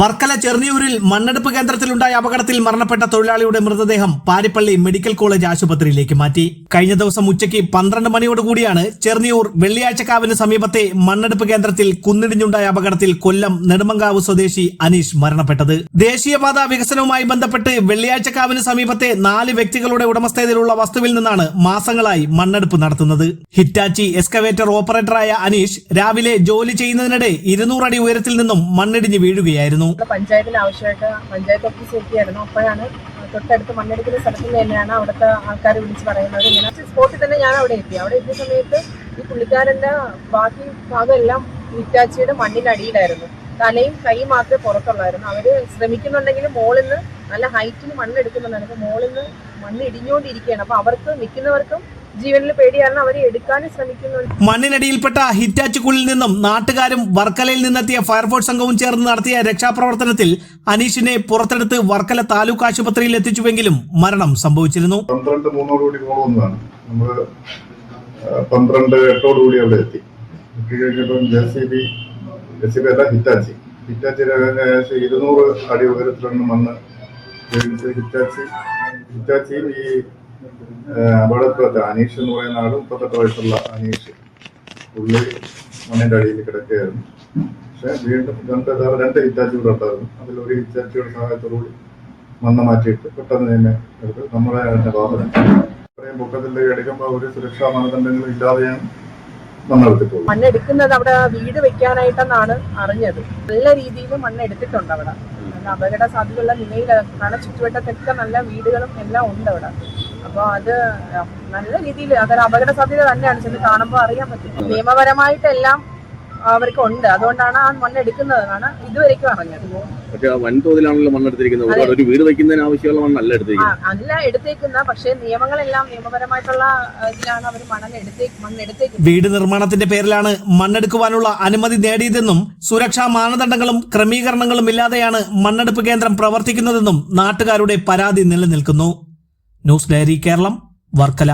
വർക്കല ചെറിയൂരിൽ മണ്ണെടുപ്പ് കേന്ദ്രത്തിലുണ്ടായ അപകടത്തിൽ മരണപ്പെട്ട തൊഴിലാളിയുടെ മൃതദേഹം പാരിപ്പള്ളി മെഡിക്കൽ കോളേജ് ആശുപത്രിയിലേക്ക് മാറ്റി. കഴിഞ്ഞ ദിവസം ഉച്ചയ്ക്ക് പന്ത്രണ്ട് മണിയോടുകൂടിയാണ് ചെറിയൂർ വെള്ളിയാഴ്ചക്കാവിന് സമീപത്തെ മണ്ണെടുപ്പ് കേന്ദ്രത്തിൽ കുന്നിടിഞ്ഞുണ്ടായ അപകടത്തിൽ കൊല്ലം നെടുമങ്കാവ് സ്വദേശി അനീഷ് മരണപ്പെട്ടത്. ദേശീയപാത വികസനവുമായി ബന്ധപ്പെട്ട് വെള്ളിയാഴ്ചക്കാവിന് സമീപത്തെ നാല് വ്യക്തികളുടെ ഉടമസ്ഥതയിലുള്ള വസ്തുവിൽ നിന്നാണ് മാസങ്ങളായി മണ്ണെടുപ്പ് നടത്തുന്നത്. ഹിറ്റാച്ചി എക്സ്കവേറ്റർ ഓപ്പറേറ്ററായ അനീഷ് രാവിലെ ജോലി ചെയ്യുന്നതിനിടെ ഇരുന്നൂറടി ഉയരത്തിൽ നിന്നും മണ്ണിടിഞ്ഞ് വീഴുകയായിരുന്നു. നമ്മുടെ പഞ്ചായത്തിന് ആവശ്യമായിട്ട് പഞ്ചായത്ത് ഓഫീസ് എത്തിയായിരുന്നു അപ്പോഴാണ് തൊട്ടടുത്ത് മണ്ണെടുക്കുന്ന സ്ഥലത്തിൽ തന്നെയാണ് അവിടുത്തെ ആൾക്കാർ വിളിച്ച് പറയുന്നത്. സ്പോട്ടിൽ തന്നെ ഞാൻ അവിടെ എത്തി. അവിടെ എത്തിയ സമയത്ത് ഈ പുള്ളിക്കാരന്റെ ബാക്കി ഭാഗം എല്ലാം ഇറ്റാച്ചിയുടെ മണ്ണിനടിയിലായിരുന്നു തലയും കൈയും മാത്രമേ പുറത്തുള്ളായിരുന്നു. അവർ ശ്രമിക്കുന്നുണ്ടെങ്കിലും മോളിൽ നിന്ന് നല്ല ഹൈറ്റിൽ മണ്ണെടുക്കുന്നുണ്ടായിരുന്നു മോളിൽ നിന്ന് മണ്ണ് ഇടിഞ്ഞുകൊണ്ടിരിക്കുകയാണ്. അപ്പൊ അവർക്ക് നിൽക്കുന്നവർക്കും ജീവനിൽ പേടിയാണ് അവർ എടുക്കാനും ശ്രമിക്കുന്നുണ്ട് മണ്ണിനടിയിൽപ്പെട്ട ഹിറ്റാച്ചുക്കുള്ളിൽ നിന്നും നാട്ടുകാരും വർക്കലയിൽ നിന്നെത്തിയ ഫയർഫോഴ്സ് സംഘവും ചേർന്ന് നടത്തിയ രക്ഷാപ്രവർത്തനത്തിൽ അനീഷിനെ പുറത്തെടുത്ത് വർക്കല താലൂക്ക് ആശുപത്രിയിൽ എത്തിച്ചുവെങ്കിലും മരണം സംഭവിച്ചിരുന്നു. പന്ത്രണ്ട് കോൾ വന്നതാണ്. നമ്മൾ പന്ത്രണ്ട് എട്ടോടുകൂടി അവിടെ എത്തി. എത്തി കഴിഞ്ഞപ്പം J C B J C B അല്ല ഹിറ്റാച്ചി. ഹിറ്റാച്ചി ഏകദേശം ഇരുന്നൂറ് അടി ഉയരത്തിലാണ് മണ്ണ് ഉപയോഗിച്ച് ഹിറ്റാച്ചി. ഹിറ്റാച്ചി ഈ അപകടത്തിലത്തെ അനീഷ് എന്ന് പറയുന്ന ആൾ മുപ്പത്തെട്ട് വയസ്സുള്ള അനീഷ് പുള്ളി മണ്ണിന്റെ അടിയിൽ കിടക്കുകയായിരുന്നു. പക്ഷെ വീണ്ടും രണ്ട് രണ്ട് ഹിറ്റാച്ചി കൂടെ ഉണ്ടായിരുന്നു. ഒരു ഹിറ്റാച്ചിയുടെ സഹായത്തോടുകൂടി മണ്ണ് മാറ്റിയിട്ട് പെട്ടെന്ന് തന്നെ എടുത്ത് നമ്മുടെ തന്നെ വാഹനം ഇത്രയും പൊക്കത്തിലേക്ക് എടുക്കുമ്പോൾ ഒരു സുരക്ഷാ മാനദണ്ഡങ്ങളും ഇല്ലാതെയാണ് മണ്ണെടുത്തിട്ടുള്ളത് മണ്ണ് എടുക്കുന്നത് അവിടെ വീട് വെക്കാനായിട്ടെന്നാണ് അറിഞ്ഞത്. നല്ല രീതിയിൽ മണ്ണ് എടുത്തിട്ടുണ്ട് അവിടെ. അപകട സാധ്യതയുള്ള നിലയിൽ കാരണം ചുറ്റുവട്ടത്തൊക്കെ നല്ല വീടുകളും എല്ലാം ഉണ്ട് അവിടെ. അപ്പോൾ അത് നല്ല രീതിയിൽ അതൊരു അപകട സാധ്യത തന്നെയാണ്. ചെന്ന് കാണുമ്പോൾ അറിയാൻ പറ്റും. നിയമപരമായിട്ടെല്ലാം അവർക്ക് ഉണ്ട്. അതുകൊണ്ടാണ് ആ മണ്ണ് എടുക്കുന്നതെന്നാണ് ഇതുവരേക്കും അറിഞ്ഞത്. പക്ഷെ വൻതോതിലാണല്ലോ മണ്ണെടുത്തിരിക്കുന്നത് ഒരുപാട് ഒരു വീട് വയ്ക്കുന്നതിന് ആവശ്യമുള്ള മണ്ണല്ല എടുത്തിരിക്കുന്നത്. അല്ല എടുത്തേക്കുന്ന പക്ഷേ നിയമങ്ങളെല്ലാം നിയമപരമായിട്ടുള്ള ഇതിലാണ് അവർ മണ്ണ് എടുത്തേ മണ്ണ് എടുത്തേക്കുന്നത്. വീട് നിർമ്മാണത്തിന്റെ പേരിലാണ് മണ്ണെടുക്കുവാനുള്ള അനുമതി നേടിയതെന്നും സുരക്ഷാ മാനദണ്ഡങ്ങളും ക്രമീകരണങ്ങളും ഇല്ലാതെയാണ് മണ്ണെടുപ്പ് കേന്ദ്രം പ്രവർത്തിക്കുന്നതെന്നും നാട്ടുകാരുടെ പരാതി നിലനിൽക്കുന്നു. News diary Keralam Varkala